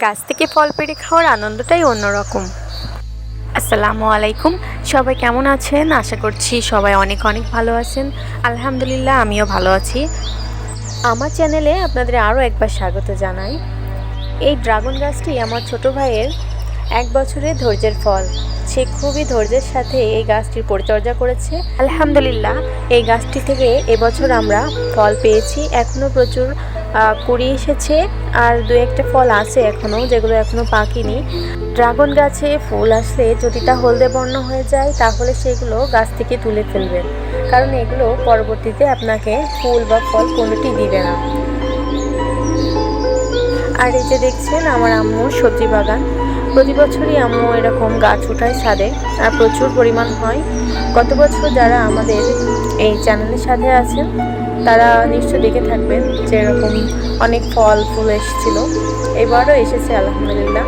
গাছ থেকে ফল পেড়ে খাওয়ার আনন্দটাই অন্যরকম। আসসালামু আলাইকুম। সবাই কেমন আছেন? আশা করছি সবাই অনেক অনেক ভালো আছেন। আলহামদুলিল্লাহ, আমিও ভালো আছি। আমার চ্যানেলে আপনাদের আরও একবার স্বাগত জানাই। এই ড্রাগন গাছটি আমার ছোট ভাইয়ের এক বছরের ধৈর্যের ফল। সে খুবই ধৈর্যের সাথে এই গাছটির পরিচর্যা করেছে। আলহামদুলিল্লাহ, এই গাছটি থেকে এবছর আমরা ফল পেয়েছি। এখনও প্রচুর কুড়ি এসেছে আর দু একটা ফল আছে এখনও যেগুলো এখনও পাকেনি ড্রাগন গাছে ফুল আসলে যদি তা হলদে বর্ণ হয়ে যায়, তাহলে সেগুলো গাছ থেকে তুলে ফেলবেন কারণ এগুলো পরবর্তীতে আপনাকে ফুল বা ফল কোনোটি দিবে না। আর এই যে দেখছেন, আমার আম্মুর সবজি বাগান। প্রতি বছরই আম্মু এরকম গাছ উঠায় ছাদে আর প্রচুর পরিমাণ হয়। গত বছর যারা আমাদের এই চ্যানেলের সাথে আছেন, তারা নিশ্চয় দেখে থাকবেন যে এরকম অনেক ফল, ফুল এসেছিল। এবারও এসেছে, আলহামদুলিল্লাহ।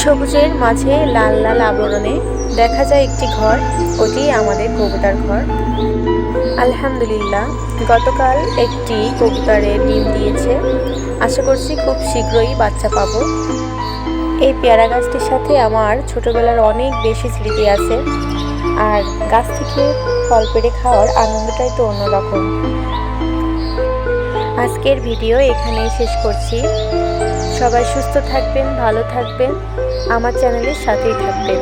সবুজের মাঝে লাল লাল আবরণে দেখা যায় একটি ঘর, ওটি আমাদের কবিতার ঘর। আলহামদুলিল্লাহ, গতকাল একটি কবুতরে ডিম দিয়েছে। আশা করছি খুব শীঘ্রই বাচ্চা পাবো। এই পেয়ারা গাছটির সাথে আমার ছোটবেলার অনেক বেশি স্মৃতি আছে। আর গাছ থেকে ফল পেড়ে খাওয়ার আনন্দটাই তো অন্যরকম। আজকের ভিডিও এখানেই শেষ করছি। সবাই সুস্থ থাকবেন, ভালো থাকবেন। আমার চ্যানেলের সাথেই থাকবেন।